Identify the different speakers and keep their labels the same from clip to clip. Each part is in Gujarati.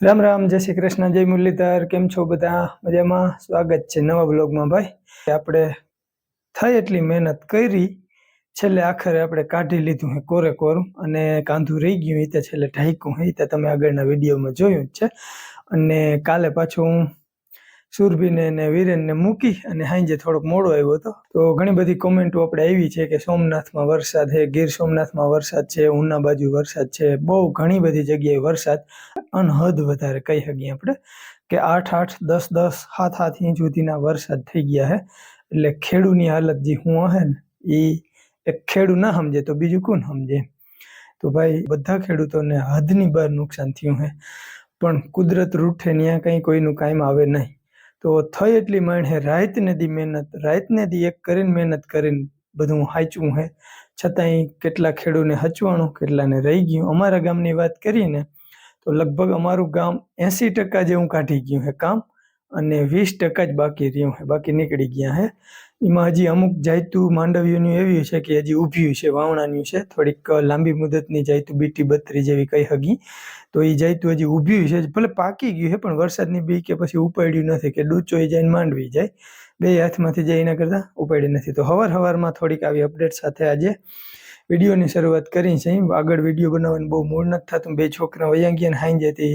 Speaker 1: રામ રામ, જય શ્રી કૃષ્ણ, જય મુરલીધર, કેમ છો બધા? મજામાં? સ્વાગત છે નવા બ્લોગમાં ભાઈ. આપણે થઈ એટલી મહેનત કરી, છેલ્લે આખરે આપણે કાઢી લીધું હે કોરે કોરું અને કાંધું રહી ગયું એ છેલ્લે ઢાંક્યું હે તે તમે આગળના વિડીયોમાં જોયું જ છે. અને કાલે પાછું હું સુરભીને ને વીરેનને મૂકી અને હાંજે થોડોક મોડો આવ્યો હતો. તો ઘણી બધી કોમેન્ટો આપણે આવી છે કે સોમનાથમાં વરસાદ છે ગીર સોમનાથમાં વરસાદ છે, ઉના બાજુ વરસાદ છે, બહુ ઘણી બધી જગ્યાએ વરસાદ. અનહદ વધારે કહી શકીએ આપણે કે આઠ આઠ દસ દસ સાત સાત ઇંચ સુધીના વરસાદ થઈ ગયા છે એટલે ખેડૂની હાલત જે હું હે ને એ એક ખેડૂ ના સમજે તો બીજું કોણ સમજે? તો ભાઈ, બધા ખેડૂતોને હદની બહાર નુકસાન થયું છે પણ કુદરત રૂઠે ત્યાં કંઈ કોઈનું કામ આવે નહીં. તો થઈ એટલી માણે રાતને દી મહેનત, રાતને દી એક કરીને મહેનત કરીને બધું હાચવું હે. છતાંય કેટલા ખેડૂને હચવાનું કેટલાને રહી ગયું. અમારા ગામની વાત કરીએ ને, તો લગભગ અમારું ગામ એંસી ટકા જેવું કાઢી ગયું છે કામ. અને વીસ ટકા જ બાકી રહ્યું છે, બાકી નીકળી ગયા છે. એમાં હજી અમુક જાયતું માંડવીઓનું એવી છે કે હજી ઊભ્યું છે, વાવણાની છે. થોડીક લાંબી મુદતની જાયતું બીટી બત્રી જેવી કઈ હગી. તો એ જાયતું હજી ઊભ્યું છે, ભલે પાકી ગયું છે, પણ વરસાદની બી કે પછી ઉપાડ્યું નથી કે ડૂચો જાય માંડવી જાય. બે હાથમાંથી જાય એના કરતાં ઉપાડી નથી. તો હવાર હવારમાં થોડીક આવી અપડેટ સાથે આજે વિડીયોની શરૂઆત કરી છે. આગળ વીડિયો બનાવવાનું બહુ મૂળ નથી થતું. બે છોકરા વયા ગયા હાઈ જતી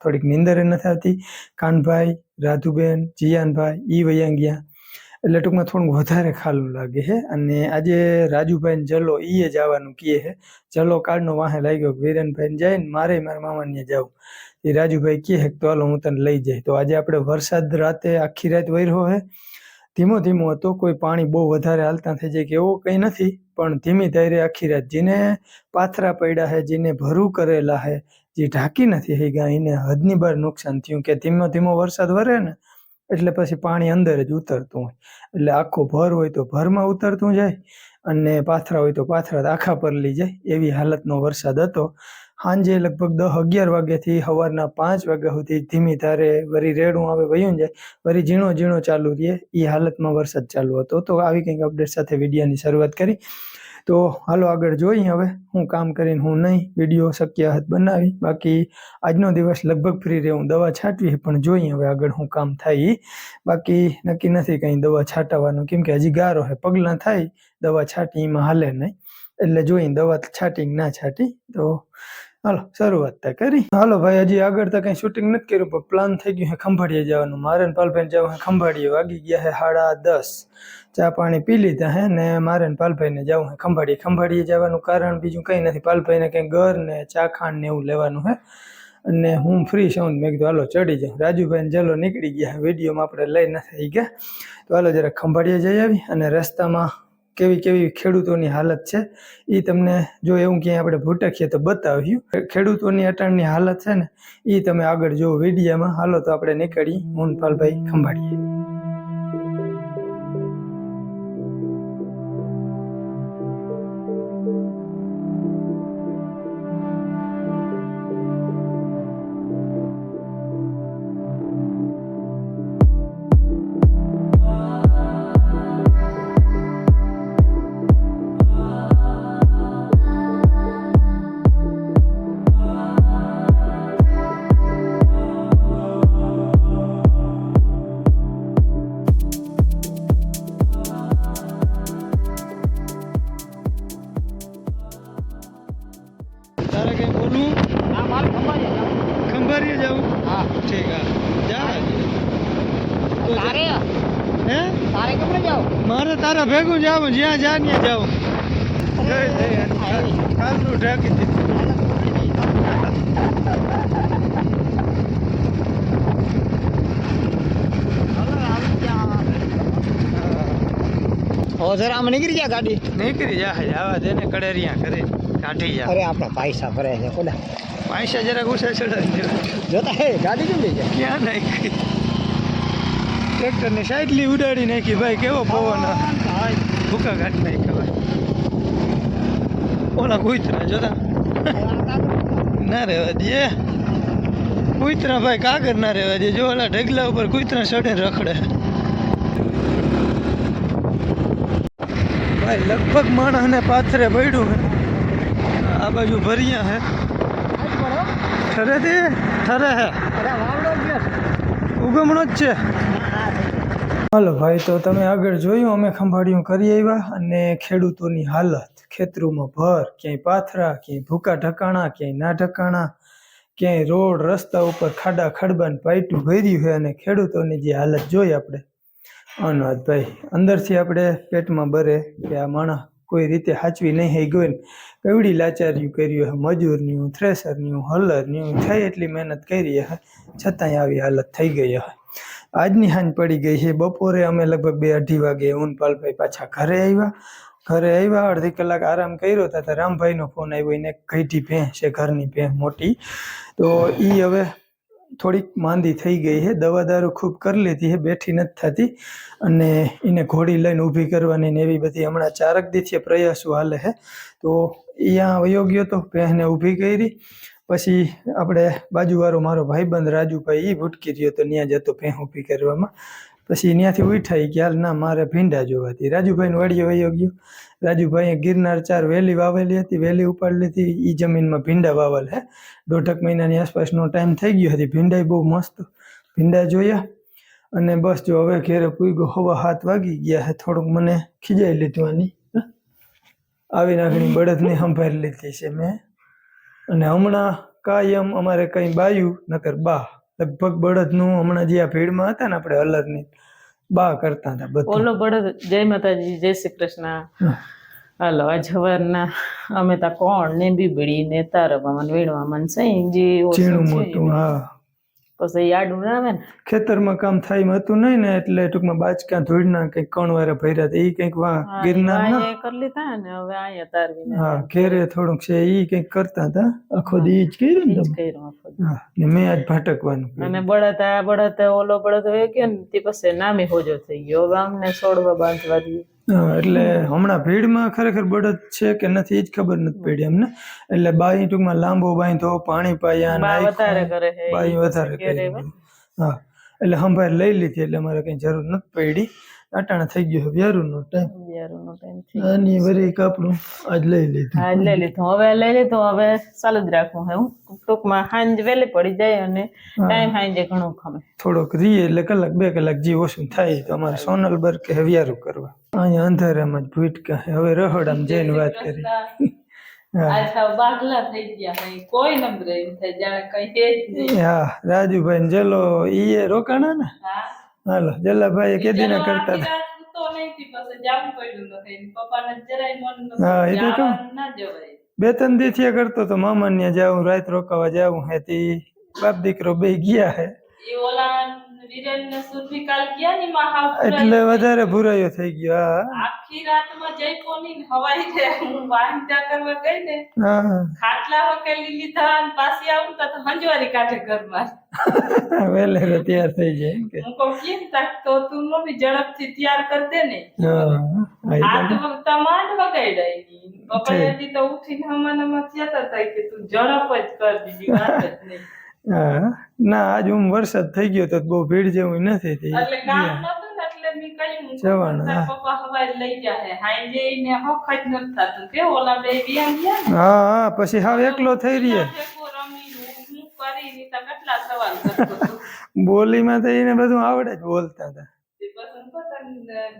Speaker 1: થોડીક નિંદર નથી આવતી. કાનભાઈ રાધુબેન જીયાનભાઈ, ઈ વૈયા ગયા. એટલે ટૂંકમાં થોડું વધારે ખાલું લાગે છે અને આજે રાજુભાઈ જલો ઈએ જવાનું કહે છે જલો કાળનો વાહે લાગ્યો વિરેનભાઈ જાય ને મારે મારા મામાને જાઉં એ રાજુભાઈ કહે તો હાલો હું તને લઈ જાય. તો આજે આપણે વરસાદ રાતે આખી રાત વર્યો છે ધીમો ધીમો હતો. કોઈ પાણી બહુ વધારે હાલતા થઈ જાય કે એવું કંઈ નથી. પણ ધીમી ધૈર્ય આખી રાત જેને પાથરા પડ્યા છે જેને ભરું કરેલા છે જે ઢાંકી નથી ગયા, એને હદની બહાર નુકસાન થયું કે ધીમો ધીમો વરસાદ વરે ને, એટલે પછી પાણી અંદર જ ઉતરતું હોય. એટલે આખો ભર હોય તો ભરમાં ઉતરતું જાય અને પાથરા હોય તો પાથરા આખા પર લઈ જાય. એવી હાલતનો વરસાદ હતો. સાંજે લગભગ દસ અગિયાર વાગ્યાથી સવારના પાંચ વાગ્યા સુધી ધીમી ધારે વરી રેડું આવે વયું જાય, વરી ઝીણો ઝીણો ચાલુ રહે. એ હાલતમાં વરસાદ ચાલુ હતો. તો આવી કંઈક અપડેટ સાથે વિડીયાની શરૂઆત કરી. તો હાલો આગળ જોઈએ હવે. હું કામ કરીને હું નહીં, વીડિયો શક્ય હાથ બનાવી. બાકી આજનો દિવસ લગભગ ફ્રી રહે, હું દવા છાંટવી પણ જોઈએ હવે આગળ હું કામ થાય. એ બાકી નક્કી નથી કંઈ દવા છાંટવાનું, કેમ કે હજી ગારો હે પગલાં થાય, દવા છાંટી એમાં હાલે નહીં. એટલે જોઈને દવા છાંટી ના છાંટી. તો હાલો, શરૂઆત તો કરી. હાલો ભાઈ, હજી આગળ તો કંઈ શૂટિંગ નથી કર્યું, પણ પ્લાન થઈ ગયું હે ખંભાળીએ જવાનું. મારે ને પાલભાઈને જવું છે ખંભાળીએ વાગી ગયા હે સાડા દસ. ચા પાણી પી લીધા હે ને મારે પાલભાઈને જવું હે ખંભાળીએ ખંભાળીએ જવાનું કારણ બીજું કંઈ નથી. પાલભાઈને કંઈ ઘર ને ચા ખાંડ ને એવું લેવાનું હે અને હું ફ્રી છું મેં કીધું, હાલો, ચડી જાઉં રાજુભાઈ જલો નીકળી ગયા વિડીયોમાં આપણે લઈ નથી ગયા. તો હાલો જરા ખંભાળીએ જઈ આવી અને રસ્તામાં કેવી કેવી ખેડૂતોની હાલત છે એ તમને જો એવું ક્યાંય આપણે ભૂટકીએ તો બતાવ્યું. ખેડૂતોની અટાણની હાલત છે ને એ તમે આગળ જો વિડીયામાં. હાલો તો આપણે નીકળી મોહનપાલભાઈ ખંભાળીએ.
Speaker 2: જાવું
Speaker 1: જ્યાં જા ત્યાં જાવું જય જય હનુમાન. કાલનું ઢાંકી દીધું
Speaker 2: હો જરા આમ નીકળી ગયા ગાડી
Speaker 1: નીકળી જા હે આવા દે ને કડેરિયા કરે કાઢી જા
Speaker 2: અરે આપણા પૈસા ભરે છે કોના
Speaker 1: પૈસા જરા ગુસ્સા ચડાવી દેવા
Speaker 2: જોતા હે ગાડી કેમ લઈ જાય
Speaker 1: ક્યાં નાખી ટ્રેક્ટરની સાઈડલી ઉડાડી નાખી ભાઈ કેવો પવન ભૂકા કાઢી નાખ્યા ઓલા કુતરા જોતા ના રહેવા દે કુતરા ભાઈ કાગર ના રહેવા દે જો ઓલા ઢગલા ઉપર કુતરા ચડે રખડે ભાઈ લગભગ માણસને પાથરે પડ્યું હે આ બાજુ ભર્યા હે ઠરે તે ઠરે હે ઉગમણો જ છે હાલો ભાઈ, તો તમે આગળ જોયું, અમે ખંભાળિયું કરી આવ્યા અને ખેડૂતોની હાલત, ખેતરોમાં ભર, ક્યાંય પાથરા, ક્યાંય ભૂકા ઢકાણા, ક્યાંય ના ઢકાણા, ક્યાંય રોડ, રસ્તા ઉપર ખાડા ખડબાને પાઇટું ભર્યું છે અને ખેડૂતોની જે હાલત જોઈ આપણે. અનવાદ ભાઈ, અંદરથી આપણે પેટમાં બરે કે આ માણસ કોઈ રીતે હાચવી નહીં હઈ ગયો ને. કેવડી લાચાર્યું કર્યું હે મજૂરનું થ્રેસરનું હલરનું થઈ એટલી મહેનત કરી હે છતાંય આવી હાલત થઈ ગઈ હે આજની હાંજ પડી ગઈ છે. બપોરે અમે લગભગ બે અઢી વાગે ઉનપાલભાઈ પાછા ઘરે આવ્યા. ઘરે આવ્યા, અડધી કલાક આરામ કર્યો હતા તો રામભાઈનો ફોન આવ્યો. એને ઘઈટી ભેં છે, ઘરની ભેં મોટી. તો એ હવે થોડીક માંદી થઈ ગઈ છે. દવા દારૂ ખૂબ કરી લીધી છે, બેઠી નથી થતી. અને એને ઘોડી લઈને ઊભી કરવાની ને એવી બધી હમણાં ચારક દીથી પ્રયાસો હાલે છે. તો અહીંયા વયો ગયો તો ભેંસને ઊભી કરી. પછી આપણે બાજુવાળો મારો ભાઈબંધ રાજુભાઈ એ ભૂટકી રહ્યો તો ત્યાં જતો ઊભી કરવામાં. પછી ત્યાંથી ઉઠાઈ ગયા ના, મારે ભીંડા જોવાથી રાજુભાઈનું વાડીએ વયો ગયો. રાજુભાઈએ ગિરનાર ચાર વેલી વાવેલી હતી. વેલી ઉપાડી લીધી. એ જમીનમાં ભીંડા વાવેલ, હે. દોઢક મહિનાની આસપાસનો ટાઈમ થઈ ગયો હતી ભીંડા બહુ મસ્ત ભીંડા જોયા. અને બસ જો હવે ઘેરે પૂગ્યો, હવા હાથ વાગી ગયા હે. થોડુંક મને ખીજાઈ લીધું આની. આવી નાખણી બળદને સંભાળી લીધી છે મેં. અને હમણાં કાયમ અમારે કઈ બાયું નકર બા. લગભગ બળદનું હમણાં જે આ ભીડમાં હતા ને આપણે હલરની બા કરતા હતા બધું.
Speaker 3: ઓલો બળદ જય માતાજી જય શ્રી કૃષ્ણ. હાલો આ જવારના અમે તા કોણ? ને બીબડી ને તારવામાં વેણવામાં ને સઈજી
Speaker 1: ઝીણું મોટું હા.
Speaker 3: પછી યાર્ડ ના ને?
Speaker 1: ખેતરમાં કામ થાય એમ હતું નહીં ને એટલે ટૂંકમાં બાચકા ધૂળના કંઈક કણવારે ભર્યા હતા. એ કંઈક વા ગિરનાર ના?
Speaker 3: કરી લીધા ને હવે અહીંયા તારવી
Speaker 1: હા ઘેરે થોડુંક છે એ કંઈક કરતા હતા. આખો દી જ કર્યું ને
Speaker 3: જ કર્યું
Speaker 1: હા ને મેં આજ ભાટકવાનું.
Speaker 3: અને બળદ આ બળદ ઓલો બળદ હોય ગયો ને તે પછી નામે હોજો થઈ ગયો. હવે અમને છોડવા બાંધવા દઈએ.
Speaker 1: એટલે હમણાં ભીડમાં ખરેખર બળદ છે કે નથી એ જ ખબર નથી પડી અમને. એટલે બાઈ ટૂંકમાં લાંબો બાંધો પાણી પાયા બાઈ વધારે કરે. હા એટલે સંભાળ લઈ લીધી એટલે અમારે કઈ જરૂર નથી પડી. અટાણા થઈ ગયો વ્યારુનો ટાઈમ
Speaker 3: બિયારણનો time થઈ
Speaker 1: આની વરી કાપડું આજ લઈ લીધું.
Speaker 3: આજ લઈ લીધું. હવે લઈ લીધું હવે ચાલુ જ રાખવું હે હું ટૂંકમાં સાંજ વેલે પડી જાય અને ટાઈમ હાંજે ઘણો ખમે.
Speaker 1: થોડોક રીએ એટલે કલાક બે કલાક જે ઓછું થાય તો અમારે સોનલ બર કે વ્યારું કરવા. અહીંયા અંધારામાં જ ભૂટકા કે હવે રહોડામાં જઈને વાત કરી.
Speaker 3: ગયા
Speaker 1: રાજુભાઈ ને જલો ઈ રોકાણા ને? હાલો જલાભાઈ કેદી ના કરતા. હા, એ તો કહું. બે ત્રણ દી કરતો તો મામા ને જાઉં રાત રોકાવા જાઉં હે તી બાપ દીકરો બે ગયા હે એટલે વધારે ભૂરાયો થઈ ગયો આખી
Speaker 3: આખી રાતમાં જઈ કોની હવાઈ છે. હું વાંધા કરવા ગઈ ને ખાટલા વકેલી લીધા અને પાછી આવું તો હંજવારી કાઢે ઘરમાં.
Speaker 1: તો તૈયાર થઈ જાય કે.
Speaker 3: હું કહું કેમ તક? તો તું મમ્મી ઝડપથી તૈયાર કરી દે ને. હાથ
Speaker 1: તો-
Speaker 3: વખતા માંડ વગાડ્યા ઈ. પપ્પા તો ઉઠીને હમણાં થયા તા તા કે તું ઝડપ જ કર દીધી વાત જ નહીં.
Speaker 1: હા. ના આજ હું વરસાદ થઈ ગયો તો બહુ ભીડ જેવું નથી થઈ.
Speaker 3: એટલે કામ નતું ને એટલે મેં
Speaker 1: જવાનું, હા.
Speaker 3: પપ્પા હવાઈ લઈ જાહે. હાંજે ઈને હખ જ નથી કે ઓલા બે વ્યામ ગયા
Speaker 1: હા હા પછી હાવ એકલો થઈ રહ્યો.
Speaker 3: ભેગું રમી હું હું કરી ની તો કેટલા સવાલ કરતો હતો.
Speaker 1: બોલીમાં તો એને બધું આવડે જ બોલતા હતા.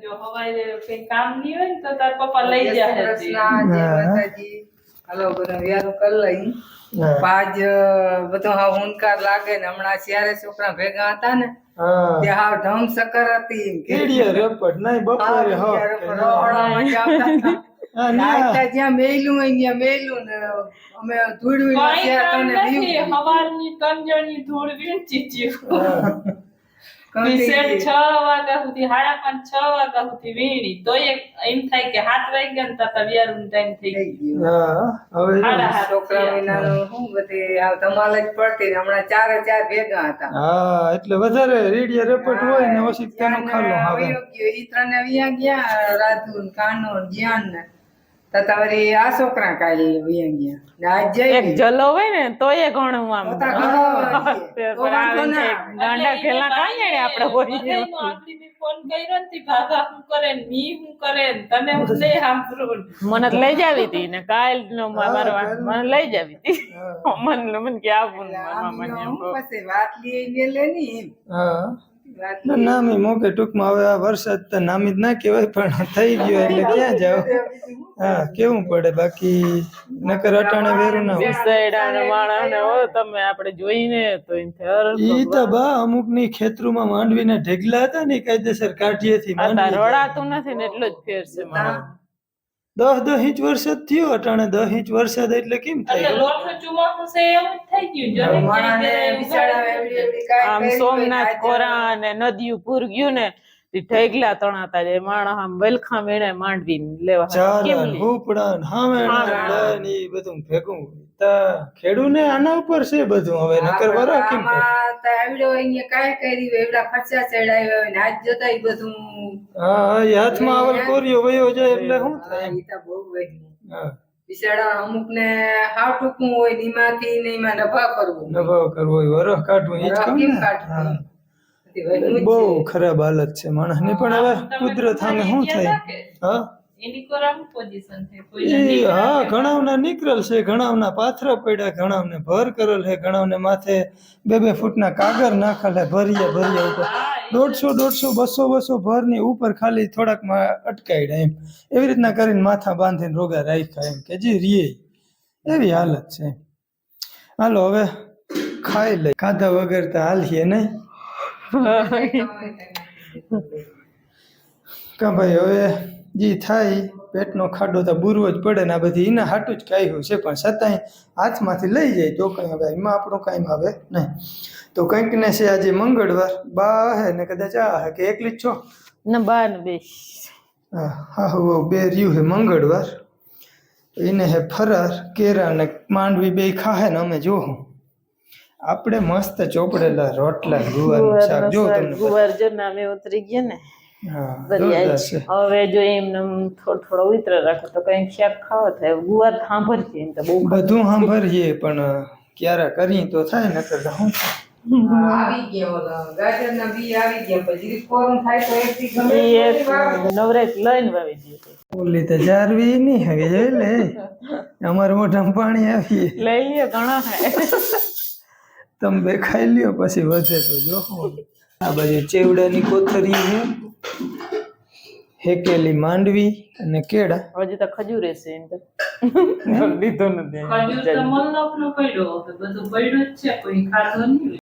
Speaker 3: જો હવાઈ કઈ કામ નહીં હોય ને તો તાર પપ્પા લઈ જાહે તે.
Speaker 4: હલો બધું વ્યારું કરી લઈ. પાજ બધું હા હુંકાર લાગે ને. હમણાં ચારે છોકરા ભેગા હતા ને
Speaker 1: હા.
Speaker 4: તે હાવ ઢમ સકર હતી
Speaker 1: કીડીએ રેપટ નહીં બપોરે
Speaker 4: હાવ
Speaker 1: હા.
Speaker 4: ત્યારે રોહડામાં જ આવતા હતા.
Speaker 1: હા,
Speaker 4: જ્યાં મેલું હોય ત્યાં મેલું ને અમે
Speaker 3: હવારની ધૂળ વીંચી જ્યું. વિશેષ છ વાગ્યા સુધી સાડા પાંચ છ વાગ્યા સુધી વીણી. તો એમ થાય કે હાથ વાગ્યા ને તાતા વ્યારું ટાઈમ થઈ ગયો.
Speaker 1: હા હવે
Speaker 4: છોકરા. વિનાનું શું બધી આ ધમાલ જ પડતી હમણાં ચારે ચાર ભેગા હતા.
Speaker 1: હા એટલે વધારે રેડિયા રેપટ હોય ને ઓછી તેનો ખાલો આવે.
Speaker 4: વયો ઈ ત્રણે વિયા ગયા રાધુ ને કાનો ને જ્ઞાન ને તો આ છોકરા કાઢી વહી ને આજ જઈ
Speaker 5: એક જલો હોય ને તોય એ ઘણું આમ. ગાંડા ખેલા કાંઈ ને આપણે
Speaker 3: ફોન કર્યો ને કરે ને મી હું કરે ને તને હું સાંભળું.
Speaker 5: મને લઈ જાવી હતી ને કાલ નો મારો મને લઈ જાવી હતી. મને મને કે આવું ને મારા
Speaker 4: આમ
Speaker 5: મામાને એમ
Speaker 4: હું
Speaker 5: કહું.
Speaker 4: પછી વાત લઈ લે ની એમ.
Speaker 1: હા.
Speaker 4: વાત
Speaker 1: ના નામી મોકે ટૂંકમાં હવે આ વરસાદ તો નામી જ ના કહેવાય પણ થઈ ગયો એટલે ક્યાં જાવ? હા કેવું પડે બાકી? નકર અટાણે વેરું ના હોય.
Speaker 5: તમે આપણે જોઈને તો
Speaker 1: ઈ તો બા અમુકની ખેતરોમાં માંડવીના ઢેગલા હતા ને કાયદેસર
Speaker 5: કાઢીએ
Speaker 1: થી
Speaker 5: રડાતું નથી ને એટલો જ ફેર છે મારો.
Speaker 1: દસ દસ ઇંચ વરસાદ થયો અટાણે દસ ઇંચ વરસાદ એટલે કેમ થાય?
Speaker 3: જ
Speaker 5: આમ સોમનાથ કોરા ને નદીયું પૂર ગયું ને ઢેગલા તણાતા જાય. માણસ આમ વેલખા મેળે માંડવી લેવા કેમ
Speaker 1: બધું ભેગું ખેડૂને આના ઉપર છે બધું હવે નકર વરા કેમ
Speaker 4: તો આવડ્યો અહીંયા કાય કરી એવડા ખર્ચા ચડાવ્યા હોય ને આજ જોતા ઈ બધું.
Speaker 1: હા હા હાથમાં આવલ કોરિયો વયો જાય એટલે શું થાય
Speaker 4: ઈ તો બહુ વહેલું.
Speaker 1: હા.
Speaker 4: બિચારા અમુક ને હાવ ટૂંકું હોય ને એમાંથી ને એમાં નફા કરવું
Speaker 1: નભાવ કરવો હોય વરહ કાઢવું ઈ જ કેમ
Speaker 4: કાઢવું?
Speaker 1: બહુ ખરાબ હાલત છે માણસની પણ હવે કુદરત સામે શું થાય? હા? હા ઘણાવના નીકળેલ છે ઘણાવના પાથર પડ્યા ઘણાવને ભર કરેલ છે ઘણાવને માથે બે બે ફૂટના કાગર નાખેલ છે ભરીએ ભરીએ ઉપર. દોઢસો દોઢસો બસો બસો ભરની ઉપર ખાલી થોડાકમાં અટકાયડા એમ. એવી રીતના કરીને માથા બાંધીને રોગા રાખ્યા એમ કે જે રીએ. એવી હાલત છે. હાલો હવે ખાઈ લઈ ખાધા વગર તો હાલીએ નહીં. કા ભાઈ હવે જી થાય પેટનો ખાડો તો બુરવો જ પડે ને આ બધી એના હાટું જ કાંઈ છે પણ છતાંય હાથમાંથી લઈ જાય તો કંઈ આવે એમાં આપણું કાંઈ આવે નહીં. તો કંઈક ને છે આજે મંગળવાર બા હે ને કદાચ આ હે કે એકલી જ છો?
Speaker 5: ને બા ને બે
Speaker 1: હા હા બે રહ્યું હે મંગળવાર. એને હે ફરાર કેરા ને માંડવી બે ખાહે ને અમે જોહું. આપણે મસ્ત ચોપડેલા રોટલા ગુવાર શાક જો તમને
Speaker 5: ગુવાર જો નામે ઉતરી ગયા ને.
Speaker 1: હા
Speaker 5: હવે જો એમને થોડો થોડો ઉતર રાખો તો કઈ ખ્યાલ ખાવા થાય. ગુવાર સાંભળશે એમ તો બહુ
Speaker 1: બધું સાંભળીએ પણ ક્યારે કરીએ તો થાય ને તો શું
Speaker 4: આવી ગયા ગાજરના બી આવી ગયા. પછી કોરું થાય તો એક ગમે
Speaker 5: ઈ
Speaker 4: તે
Speaker 5: એક
Speaker 4: વાવે.
Speaker 5: નવરાત લઈને વાવી
Speaker 1: ઓલી તો જારવી નહીં હવે જોઈ લે. અમારે મોઢામાં પાણી આવીએ
Speaker 5: લઈ લ્યો ઘણા હે
Speaker 1: તમે ખાઈ લ્યો પછી વધે તો જો આ બાજુ ચેવડાની કોથરી છે. હેકેલી માંડવી અને કેળા.
Speaker 5: હજી તો ખજૂર હશે એમ તો. લીધો નથી
Speaker 3: તો મલ્લકનો પડ્યો હવે બધું પડ્યું જ છે કોઈ ખાધો નહીં.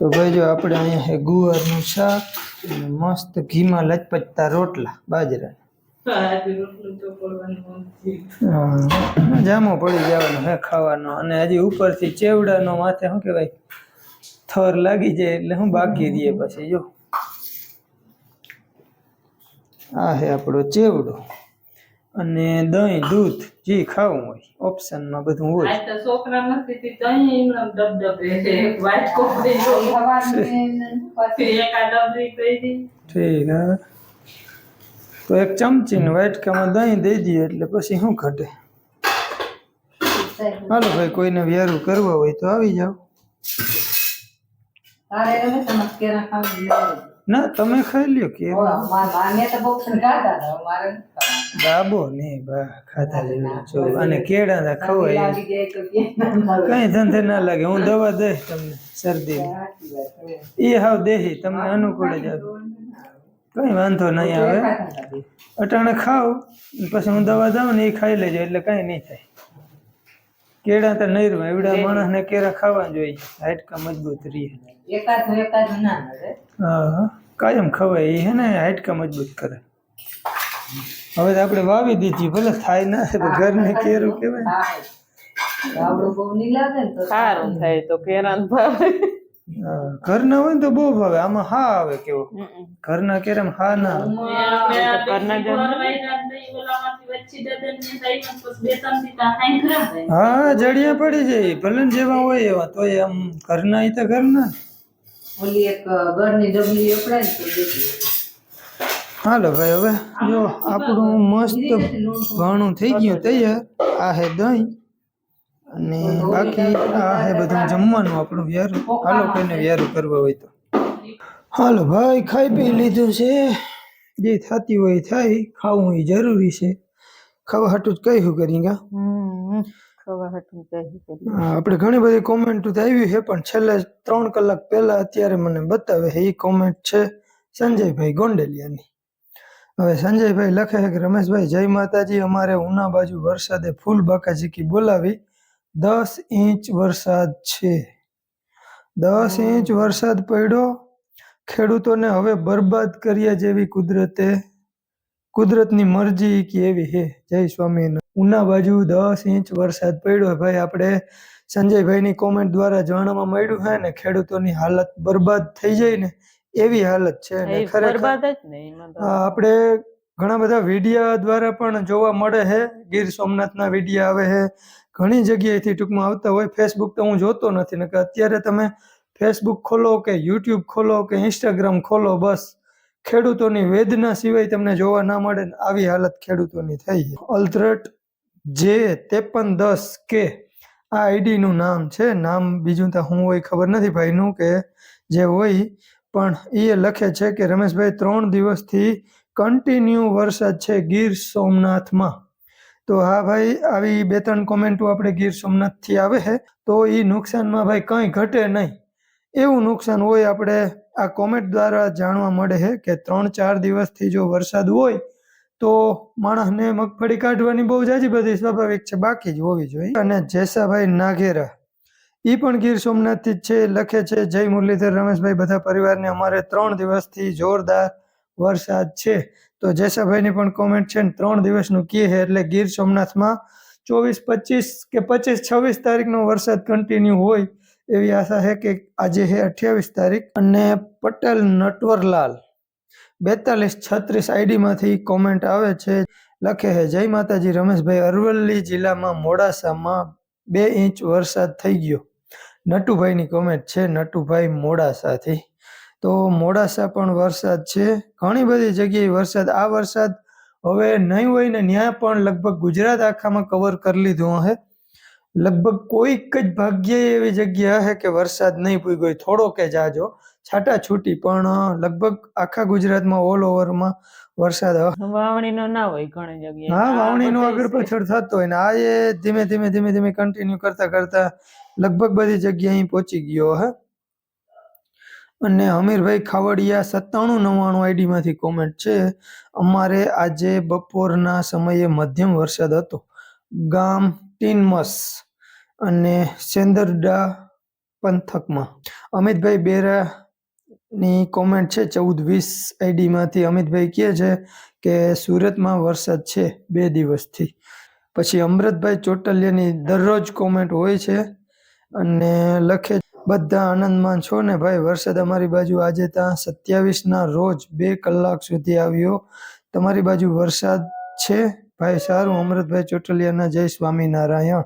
Speaker 1: તો ભાઈ જો આપણે અહીંયા ગુવારનું શાક અને મસ્ત ઘીમાં લચપચતા રોટલા બાજરા જામો પડી જવાનો હે ખાવાનો. અને હજી ઉપરથી ચેવડાનો માથે શું કહેવાય? થર લાગી જાય એટલે હું બાકી દઈએ પછી જો. આ છે આપણો ચેવડો. અને દહીં દૂધ જે ખાવું હોય ઓપ્શનમાં બધું હોય.
Speaker 3: તો છોકરા નથી દહીં એમનેમ દબદબે છે. વાટકો પછી એક આ ડબરી
Speaker 1: ઠીક હા. તો એક ચમચી ને વાટકામાં દહીં દઈ દઈએ એટલે પછી શું ઘટે? હાલો ભાઈ કોઈને વ્યારું કરવા હોય તો આવી જાઓ.
Speaker 4: તારે સમજ કે.
Speaker 1: ના તમે ખાઈ લ્યો કે
Speaker 4: બાબો તો બહુ ઠંડા હતા મારે નથી
Speaker 1: નહીં બા ખાતા જેવું છો અને કેળા ના ખવાય. કઈ ધંધે ના લાગે હું દવા દઈશ તમને શરદી. એ હાવ દેહી તમને અનુકૂળ જ કઈ વાંધો નહીં આવે. અટાણે ખાવ પછી હું દવા દઉં ને એ ખાઈ લેજો એટલે કઈ નહીં થાય. કેળા તો નહીં રમે. એવડા માણસને કેળા ખાવા જોઈએ હાડકા મજબૂત રહે.
Speaker 4: એકાદ એકાદ ના
Speaker 1: હા હા કાયમ ખવાય. એ હે ને હાડકા મજબૂત કરે. હવે આપણે વાવી દીધી. ભલે થાય ના થાય ઘર ને કેરું કેવાય ને.
Speaker 4: ગાવડું બહુ નહીં લાગે ને
Speaker 5: સારું થાય. તો કેરા ભાવે.
Speaker 1: ઘરના હોય ને તો બહુ ભાવે. આમાં હા આવે કેવો. ઘરના કેરમ હા ના. હા જડિયા પડી જાય. ભલે ને જેવા હોય એવા તોય આમ ઘરના તો ઘરના
Speaker 4: ઓલી એક ઘરની ડબલી અપડાય ને તો દેખી
Speaker 1: હાલો ભાઈ હવે જો આપણું મસ્ત ઘણું થઈ ગયું તૈયાર. આ હે દહીં. અને બાકી આ હે બધું જમવાનું આપણું વ્યારું. હાલો કોઈને વ્યારું કરવા હોય તો. હાલો ભાઈ ખાઈ પી લીધું છે. જે થતી હોય થાય. ખાવું એ જરૂરી છે. ખાવા હાટું જ કહ્યું કરી ગા.
Speaker 5: હમ ખવા હાટું કહી કરી
Speaker 1: હા, આપણે ઘણી બધી કોમેન્ટ તો આવી છે પણ છેલ્લે ત્રણ કલાક પહેલા અત્યારે મને બતાવે છે એ કોમેન્ટ છે સંજયભાઈ ગોંડલિયાની. હવે સંજયભાઈ લખે છે કે રમેશભાઈ જય માતાજી અમારે ઉના બાજુ વરસાદે ફૂલ બાકા ઝીકી બોલાવી. દસ ઇંચ વરસાદ છે. દસ ઇંચ વરસાદ પડ્યો. ખેડૂતોને હવે બરબાદ કર્યા જેવી કુદરતે કુદરતની મરજી કે એવી હે? જય સ્વામી ઉના બાજુ દસ ઇંચ વરસાદ પડ્યો ભાઈ આપણે સંજયભાઈની કોમેન્ટ દ્વારા જાણવા મળ્યું છે ને ખેડૂતોની હાલત બરબાદ થઈ જાય ને એવી હાલત છે ને ખરેખર. આપણે ઘણા બધા વિડીયા દ્વારા પણ જોવા મળે છે ગીર સોમનાથના વિડીયા આવે છે ઘણી જગ્યાએથી ટૂંકમાં આવતા હોય ફેસબુક તો હું જોતો નથી. ને અત્યારે તમે ફેસબુક ખોલો કે યુટ્યુબ ખોલો કે ઇન્સ્ટાગ્રામ ખોલો, બસ. ખેડૂતોની વેદના સિવાય તમને જોવા ના મળે ને આવી હાલત ખેડૂતોની થઈ છે જે ત્રેપન દસ કે આ આઈડીનું નામ છે, નામ બીજું તો હું હોય ખબર નથી ભાઈનું કે જે હોય, પણ એ લખે છે કે રમેશભાઈ, ત્રણ દિવસથી કન્ટિન્યુ વરસાદ છે ગીર સોમનાથમાં. તો હા ભાઈ, આવી બે ત્રણ કોમેન્ટો આપણે ગીર સોમનાથથી આવે છે, તો એ નુકસાનમાં ભાઈ કંઈ ઘટે નહીં. એવું નુકસાન હોય આપણે આ કોમેન્ટ દ્વારા જાણવા મળે છે કે ત્રણ ચાર દિવસથી જો વરસાદ હોય, તો માણસને મગફળી કાઢવાની બહુ જાજી બધી સ્વાભાવિક છે, બાકી જ હોવી જોઈએ. અને જેસાભાઈ નાઘેરા એ પણ ગીર સોમનાથથી જ છે, લખે છે, જય મુરલીધર રમેશભાઈ, બધા પરિવારને અમારે ત્રણ દિવસથી જોરદાર વરસાદ છે. તો જેસાભાઈની પણ કોમેન્ટ છે ને, ત્રણ દિવસનું કહે છે એટલે ગીર સોમનાથમાં ચોવીસ, પચીસ કે પચીસ, છવ્વીસ તારીખનો વરસાદ કન્ટિન્યુ હોય એવી આશા છે કે આજે છે અઠ્યાવીસ તારીખ. અને પટેલ નટવરલાલ, બેતાલીસ, છત્રીસ આઈડીમાંથી કોમેન્ટ આવે છે. લખે છે, જય માતાજી, રમેશભાઈ અરવલ્લી જિલ્લામાં મોડાસામાં બે ઇંચ વરસાદ થઈ ગયો. નટુભાઈની કોમેન્ટ છે, નટુભાઈ મોડાસાથી. તો મોડાસા પણ વરસાદ છે. ઘણી બધી જગ્યાએ વરસાદ. આ વરસાદ હવે નહીં હોય ને ત્યાં પણ લગભગ ગુજરાત આખામાં કવર કરી લીધું હશે. લગભગ કોઈક જ ભાગ્યે એવી જગ્યા હશે કે વરસાદ નહીં પૂગ્યો હોય. થોડો કે જાજો છાટા છૂટી પણ લગભગ આખા ગુજરાતમાં ઓલ ઓવરમાં વરસાદ હ-
Speaker 5: વાવણીનો ના હોય ઘણી જગ્યાએ.
Speaker 1: હા વાવણીનો આગળ પાછળ થતો હોય ને આ એ ધીમે ધીમે ધીમે ધીમે કન્ટિન્યુ કરતા કરતા લગભગ બધી જગ્યાએ અહીં પહોંચી ગયો હે અને હમીરભાઈ ખાવડિયા સત્તાણું નવ્વાણું આઈડીમાંથી કોમેન્ટ છે. અમારે આજે બપોરના સમયે મધ્યમ વરસાદ હતો. ગામ ટીનમસ અને સેંદરડા પંથકમાં. અમિતભાઈ બેરા ની કોમેન્ટ છે, ચૌદ વીસ આઈડીમાંથી. અમિતભાઈ કહે છે કે સુરતમાં વરસાદ છે બે દિવસથી. પછી અમૃતભાઈ ચોટલિયાની દરરોજ કોમેન્ટ હોય છે અને લખે બધા આનંદમાં છો ને ભાઈ? વરસાદ અમારી બાજુ આજે ત્યાં સત્યાવીસના રોજ બે કલાક સુધી આવ્યો. તમારી બાજુ વરસાદ છે? ભાઈ, સારું. અમૃતભાઈ ચોટલિયાના જય સ્વામિનારાયણ.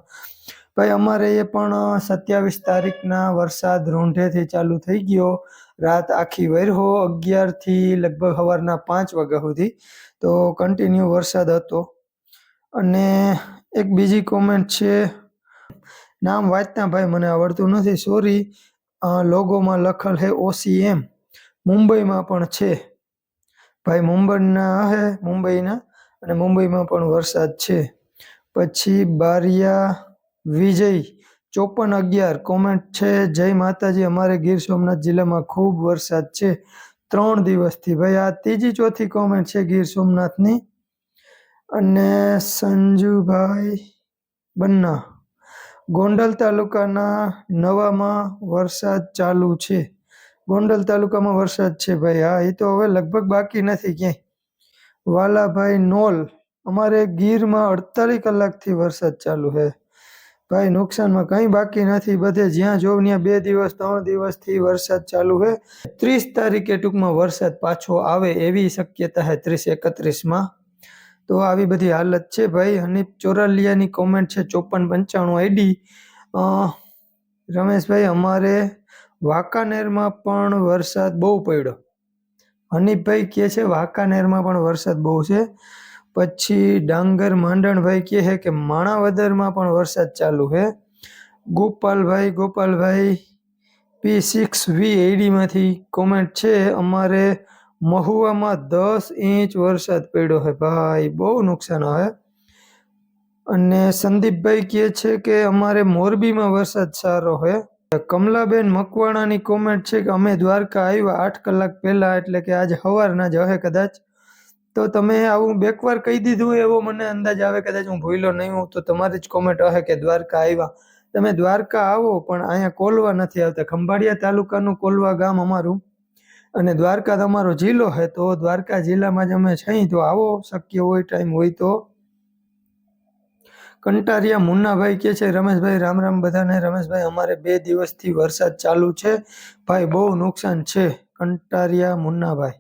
Speaker 1: ભાઈ, અમારે એ પણ સત્યાવીસ તારીખના વરસાદ રૂંઢેથી ચાલુ થઈ ગયો. રાત આખી વર્હો અગિયારથી લગભગ સવારના પાંચ વાગ્યા સુધી. તો કન્ટિન્યુ વરસાદ હતો. અને એક બીજી કોમેન્ટ છે. નામ વાંચતા ભાઈ મને આવડતું નથી સોરી લોગોમાં લખેલ હે ઓસીએમ મુંબઈમાં પણ છે. ભાઈ મુંબઈના હે, મુંબઈના, અને મુંબઈમાં પણ વરસાદ છે. પછી બારિયા વિજય, ચોપન અગિયાર કોમેન્ટ છે, જય માતાજી, અમારે ગીર સોમનાથ જિલ્લામાં ખૂબ વરસાદ છે. ત્રણ દિવસથી. ભાઈ, આ ત્રીજી ચોથી કોમેન્ટ છે ગીર સોમનાથની. અને સંજુભાઈ બન્ના. ગોંડલ તાલુકાના નવામાં વરસાદ ચાલુ છે. ગોંડલ તાલુકામાં વરસાદ છે ભાઈ. હા, એ તો હવે લગભગ બાકી નથી ક્યાંય. વાલાભાઈ નોલ, અમારે ગીરમાં અડતાલીસ કલાકથી વરસાદ ચાલુ છે. ભાઈ, નુકસાનમાં કંઈ બાકી નથી. બધે જ્યાં જોઉં ત્યાં બે દિવસ, ત્રણ દિવસથી વરસાદ ચાલુ છે. ત્રીસ તારીખે ટૂંકમાં વરસાદ પાછો આવે એવી શક્યતા છે ત્રીસ એકત્રીસમાં. તો આવી બધી હાલત છે ભાઈ. હનીફ ચોરાલિયાની કોમેન્ટ છે ચોપન પંચાણું આઈડી રમેશભાઈ, અમારે વાંકાનેરમાં પણ વરસાદ બહુ પડ્યો. હનીફભાઈ કહે છે, વાંકાનેરમાં પણ વરસાદ બહુ છે. પછી ડાંગર માંડણભાઈ કહે છે કે, માણાવદરમાં પણ વરસાદ ચાલુ છે. ગોપાલભાઈ ગોપાલભાઈ પી સિક્સ વી એડીમાંથી કોમેન્ટ છે. અમારે મહુવામાં દસ ઇંચ વરસાદ પડ્યો છે ભાઈ, બહુ નુકસાન આવે. અને સંદીપભાઈ કહે છે કે અમારે મોરબીમાં વરસાદ સારો છે કમલાબેન મકવાણાની કોમેન્ટ છે કે અમે દ્વારકા આવ્યા આઠ કલાક પહેલા, એટલે કે આજ સવારના જ હશે કદાચ. તો તમે આવું બેકવાર કહી દીધું એવો મને અંદાજ આવે, કદાચ હું ભૂલો નહીં હું તો તમારી જ કોમેન્ટ હશે કે દ્વારકા આવ્યા. તમે દ્વારકા આવો, પણ અહીંયા કોલવા નથી આવતા. ખંભાળિયા તાલુકાનું કોલવા ગામ અમારું. અને દ્વારકા તમારો જિલ્લો છે તો દ્વારકા જિલ્લામાં જ અમે છીએ. તો આવો શક્ય હોય ટાઈમ હોય તો. કંટારિયા મુન્નાભાઈ કે છે, રમેશભાઈ, રામ રામ બધાને. રમેશભાઈ, અમારે બે દિવસથી વરસાદ ચાલુ છે. ભાઈ, બહુ નુકસાન છે. કંટારિયા મુન્નાભાઈ.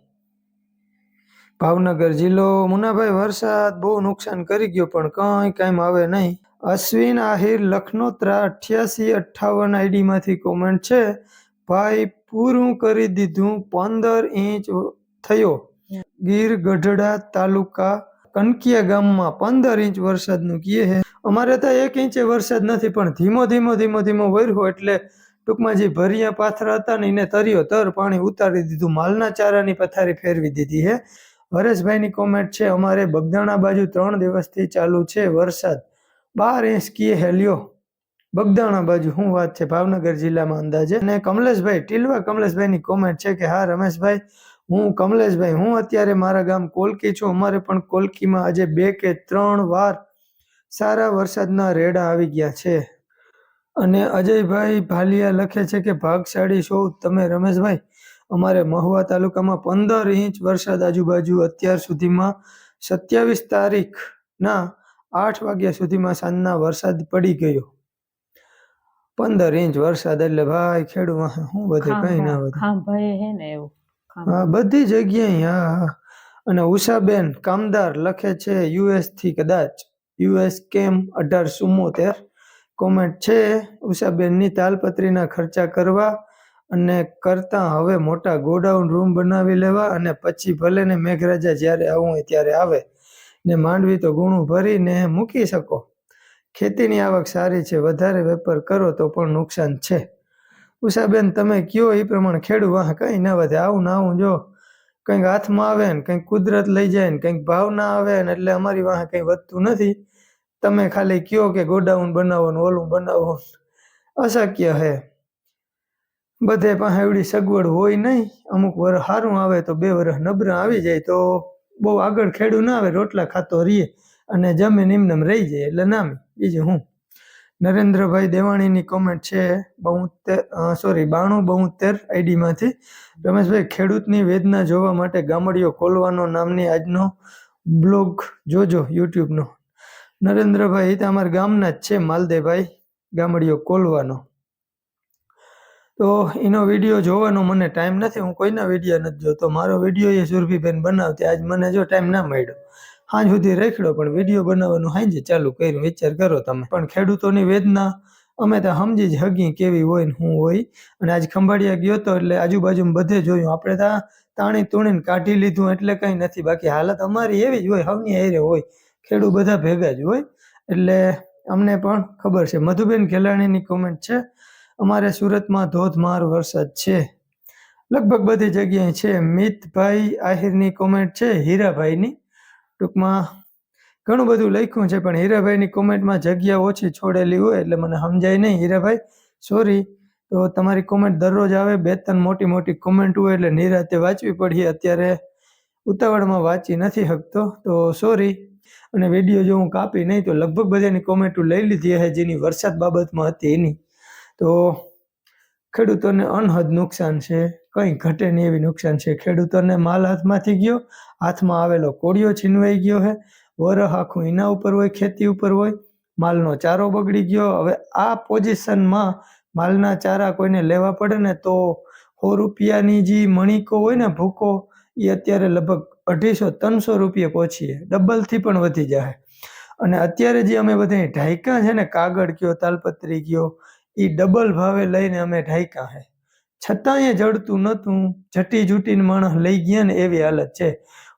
Speaker 1: ભાવનગર જિલ્લો. મુન્નાભાઈ, વરસાદ બહુ નુકસાન કરી ગયો, પણ કંઈ કાંઈ આવે નહીં. અશ્વિન આહિર લખનોત્રા અઠ્યાસી અઠ્ઠાવન આઈડીમાંથી કોમેન્ટ છે. ભાઈ પૂરું કરી દીધું. પંદર ઇંચ થયો. ગીર ગઢડા તાલુકા કનકિયા ગામમાં પંદર ઇંચ વરસાદનું કીએ હે. અમારે તો એક ઇંચે વરસાદ નથી પણ ધીમો ધીમો ધીમો ધીમો વર્યો એટલે ટૂંકમાં જે ભરિયા પાથરા હતા ને એને તર્યો તર પાણી ઉતારી દીધું. માલના ચારાની પથારી ફેરવી દીધી હે. હરેશભાઈની કોમેન્ટ છે અમારે બગદાણા બાજુ ત્રણ દિવસથી ચાલુ છે વરસાદ. બાર ઇંચ કીએ હે લ્યો. બગદાણા બાજુ શું વાત છે ભાવનગર જિલ્લામાં અંદાજે. અને કમલેશભાઈ, ટીલવા કમલેશભાઈની કોમેન્ટ છે કે, હા, રમેશભાઈ, હું કમલેશભાઈ, હું અત્યારે મારા ગામ કોલકી છું. અમારે પણ કોલકીમાં આજે બે કે ત્રણ વાર સારા વરસાદના રેડા આવી ગયા છે. અને અજયભાઈ ભાલિયા લખે છે કે, ભાગશાળી છો તમે, રમેશભાઈ. અમારે મહુવા તાલુકામાં પંદર ઇંચ વરસાદ આજુબાજુ અત્યાર સુધીમાં સત્યાવીસ તારીખના આઠ વાગ્યા સુધીમાં સાંજના વરસાદ પડી ગયો. પંદર ઇંચ વરસાદ એટલે ભાઈ ખેડૂ હું બધે કઈ ના
Speaker 5: ખાંભાએ હે ને એવું
Speaker 1: હા બધી જગ્યાએ હા હા. અને ઉષાબેન કામદાર લખે છે યુએસથી કદાચ યુએસ કેમ અઢાર ચુમ્મોતેર કોમેન્ટ છે ઉષાબેનની તાલપત્રીના ખર્ચા કરવા અને કરતા હવે મોટા ગોડાઉન રૂમ બનાવી લેવા અને પછી ભલે ને મેઘરાજા જ્યારે આવું હોય ત્યારે આવે ને માંડવી તો ગુણું ભરીને મૂકી શકો. ખેતીની આવક સારી છે, વધારે વેપાર કરો તો પણ નુકસાન છે. ઉષાબેન, તમે કયો એ પ્રમાણે ખેડૂ વાહ, કંઈ ના વધે. આવું ના આવું જો કંઈક હાથમાં આવે ને કંઈક કુદરત લઈ જાય ને કંઈક ભાવ ના આવે ને એટલે અમારી વાહ કંઈ વધતું નથી. તમે ખાલી કયો કે ગોડાઉન બનાવો ને ઓલું બનાવો અશક્ય હે. બધે પાસે એવડી સગવડ હોય નહીં. અમુક વર્ષ સારું આવે તો બે વર્ષ નબરા આવી જાય તો બહુ આગળ ખેડૂ ના આવે, રોટલા ખાતો રહીએ. અને જમીન એમનેમ રહી જાય એટલે નામી બીજું હું? નરેન્દ્રભાઈ દેવાણીની કોમેન્ટ છે બોતેર સોરી બાણું બોતેર આઈડીમાંથી રમેશભાઈ, ખેડૂતની વેદના જોવા માટે ગામડીઓ ખોલવાનો નામની આજનો બ્લોગ જોજો, યુટ્યુબનો. નરેન્દ્રભાઈ એ તો અમારા ગામના જ છે માલદેભાઈ ગામડીઓ ખોલવાનો. તો એનો વીડિયો જોવાનો મને ટાઈમ નથી, હું કોઈના વીડિયો નથી જોતો. મારો વીડિયો એ સુરભીબેન બનાવતી, આજ મને જો ટાઈમ ના મળ્યો. સાંજ સુધી રેખડો, પણ વીડિયો બનાવવાનું સાંજે ચાલુ કર્યું, વિચાર કરો તમે. પણ ખેડૂતોની વેદના, અમે તો સમજી જ હગી કેવી હોય ને હું હોય. અને આજ ખંભાળિયા ગયો તો એટલે આજુબાજુ બધે જોયું. આપણે ત્યાં તાણી તુણીને કાઢી લીધું એટલે કંઈ નથી. બાકી હાલત અમારી એવી જ હોય, હવની હેરે હોય. ખેડૂત બધા ભેગા જ હોય. એટલે અમને પણ ખબર છે. મધુબેન ખેલાણીની કોમેન્ટ છે, અમારે સુરતમાં ધોધમાર વરસાદ છે. લગભગ બધી જગ્યાએ છે. મિતભાઈ આહિરની કોમેન્ટ છે, હીરાભાઈની. ટૂંકમાં ઘણું બધું લખ્યું છે, પણ હીરાભાઈની કોમેન્ટમાં જગ્યા ઓછી છોડેલી હોય એટલે મને સમજાય નહીં. હીરાભાઈ સોરી તો તમારી કોમેન્ટ દરરોજ આવે, બે ત્રણ મોટી મોટી કોમેન્ટ હોય એટલે નિરાતે વાંચવી પડીએ. અત્યારે ઉતાવળમાં વાંચી નથી શકતો. તો સોરી અને વીડિયો જો હું કાપી નહીં તો લગભગ બધાની કોમેન્ટો લઈ લીધી હે જેની વરસાદ બાબતમાં હતી એની. તો ખેડૂતોને અનહદ નુકસાન છે. કંઈ ઘટે નહીં એવી નુકસાન છે. ખેડૂતોને માલ હાથમાંથી ગયો, હાથમાં આવેલો કોળિયો છીનવાઈ ગયો છે વરહ આખું એના ઉપર હોય, ખેતી ઉપર હોય. માલનો ચારો બગડી ગયો. હવે આ પોઝિશનમાં માલના ચારા કોઈને લેવા પડે ને તો સો રૂપિયાની જે મણિકો હોય ને ભૂકો, એ અત્યારે લગભગ અઢીસો, ત્રણસો રૂપિયા પહોંચીએ ડબલથી પણ વધી જાય. અને અત્યારે જે અમે બધા ઢાયકા છે ને, કાગળ કયો, તાલપત્રી કયો એ ડબલ ભાવે લઈને અમે ઢાયકા છે. છતાંય જડતું નહોતું. જટી જૂટીને માણસ લઈ ગયા ને એવી હાલત છે.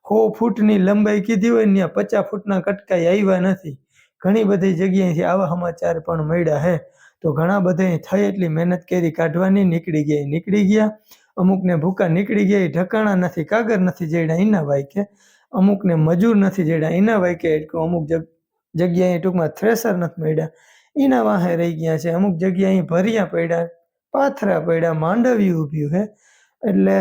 Speaker 1: સો ફૂટની લંબાઈ કીધી હોય ને પચાસ ફૂટના કટકાઈ આવ્યા નથી. ઘણી બધી જગ્યાએથી આવા સમાચાર પણ મળ્યા હે. તો ઘણા બધા થઈ એટલી મહેનત કરી કાઢવાની, નીકળી ગયા નીકળી ગયા. અમુકને ભૂકા નીકળી ગયા ઢકાણા નથી કાગર નથી જેડા એના વાયકે. અમુકને મજૂર નથી જેડા એના વાયકે એટલું અમુક જગ, જગ્યાએ ટૂંકમાં થ્રેસર નથી મળ્યા. એના વાહે રહી ગયા છે. અમુક જગ્યાએ ભર્યા પડ્યા. પાથરા પડ્યા, માંડવી ઊભ્યું હે. એટલે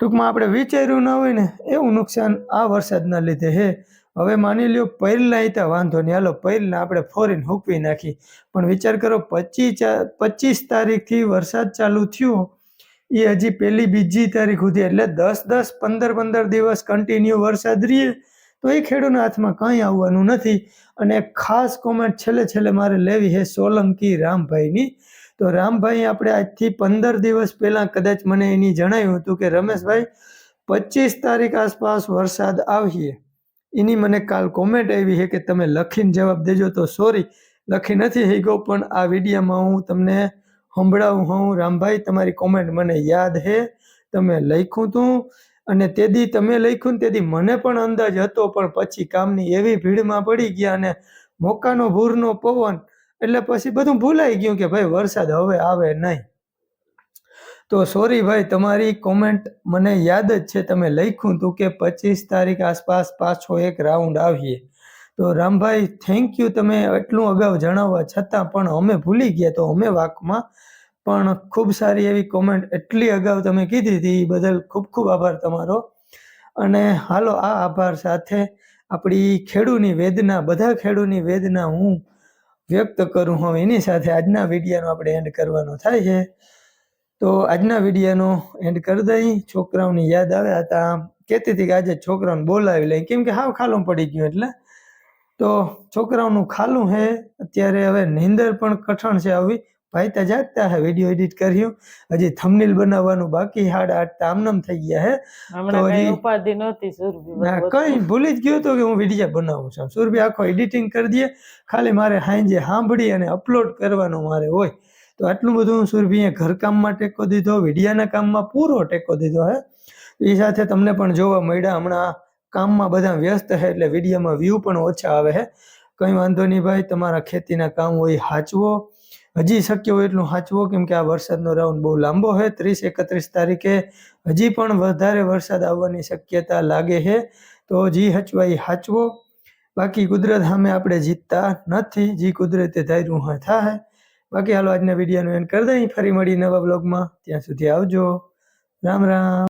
Speaker 1: ટૂંકમાં આપણે વિચાર્યું ન હોય ને, એવું નુકસાન આ વરસાદના લીધે હે. હવે માની લ્યો પહેલા હિતા વાંધો નહીં. હાલો પહેલા આપણે ફોરીન હૂકવી નાખી. પણ વિચાર કરો, પચીસ પચીસ તારીખથી વરસાદ ચાલુ થયો. એ હજી પહેલી બીજી તારીખ સુધી. એટલે દસ દસ, પંદર પંદર દિવસ કન્ટિન્યુ વરસાદ રહીએ, તો એ ખેડૂતના હાથમાં કંઈ આવવાનું નથી. અને ખાસ કોમેન્ટ છેલ્લે છેલ્લે મારે લેવી છે સોલંકી રામભાઈની. તો રામભાઈ આપણે આજથી પંદર દિવસ પહેલાં કદાચ મને એની જણાવ્યું હતું કે, રમેશભાઈ, પચીસ તારીખ આસપાસ વરસાદ આવીએ એની મને કાલ કોમેન્ટ આવી છે કે, તમે લખીને જવાબ દેજો. તો સોરી લખી નથી થઈ ગયો પણ આ વિડીયોમાં હું તમને સંભળાવું હું રામભાઈ, તમારી કોમેન્ટ મને યાદ છે. તમે લખ્યું તું અને તેદી તમે લખ્યું ને તેદી મને પણ અંદાજ હતો, પણ પછી કામની એવી ભીડમાં પડી ગયા અને મોકાનો ભૂરનો પવન એટલે પછી બધું ભૂલાઈ ગયું કે ભાઈ વરસાદ હવે આવે નહીં. તો સોરી ભાઈ, તમારી કોમેન્ટ મને યાદ જ છે, તમે લખ્યું હતું કે પચીસ તારીખ આસપાસ પાછો એક રાઉન્ડ આવીએ. તો રામભાઈ થેન્ક યુ તમે એટલું અગાઉ જણાવવા છતાં પણ અમે ભૂલી ગયા, તો અમે વાકમાં પણ ખૂબ સારી એવી કોમેન્ટ એટલી અગાઉ તમે કીધી હતી, એ બદલ ખૂબ ખૂબ આભાર તમારો. અને હાલો, આ આભાર સાથે આપણી ખેડૂની વેદના, બધા ખેડૂની વેદના હું વ્યક્ત કરું હું એની સાથે આજના વિડીયાનો આપણે એન્ડ કરવાનો થાય છે. તો આજના વિડીયાનો એન્ડ કરી દઈ. છોકરાઓની યાદ આવે હતા. કહેતી હતી કે આજે છોકરાઓને બોલાવી લઈ. કેમ કે હાવ ખાલું પડી ગયું એટલે. તો છોકરાઓનું ખાલું હે અત્યારે હવે નીંદર પણ કઠણ છે આવી. ભાઈ જાગતા હે વીડિયો એડિટ કર્યું. હજી થંબનેલ બનાવવાનું બાકી હાડ આટતા આમનામ થઈ ગયા હે.
Speaker 5: હમણાં ઉપાધિ નહોતી સુરભી
Speaker 1: કઈ ભૂલી જ ગયો તો કે હું વીડિયો બનાવું છું. સુરભી આખો એડિટિંગ કરી દે. ખાલી મારે હાંજે સાંભળી અને અપલોડ કરવાનો મારે હોય. તો આટલું બધું હું સુરભીએ ઘરકામમાં ટેકો દીધો વિડીયાના કામમાં પૂરો ટેકો દીધો હે. એ સાથે તમને પણ જોવા મળ્યા. હમણાં કામમાં બધા વ્યસ્ત હે એટલે વિડીયામાં વ્યૂ પણ ઓછા આવે હે. કંઈ વાંધો નહીં ભાઈ તમારા ખેતીના કામ હોય હાચવો. હજી શક્ય હોય એટલું સાચવો, કેમ કે આ વરસાદનો રાઉન્ડ બહુ લાંબો છે ત્રીસ એકત્રીસ તારીખે હજી પણ વધારે વરસાદ આવવાની શક્યતા લાગે છે. તો જી હચવાઈ હાચવો. બાકી કુદરત સામે આપણે જીતતા નથી. જી કુદરતે ધાર્યું હા. થાય બાકી હાલો આજના વિડીયોનું એન્ડ કરી દઈ ફરી મળી નવા બ્લોગમાં ત્યાં સુધી આવજો. રામ રામ.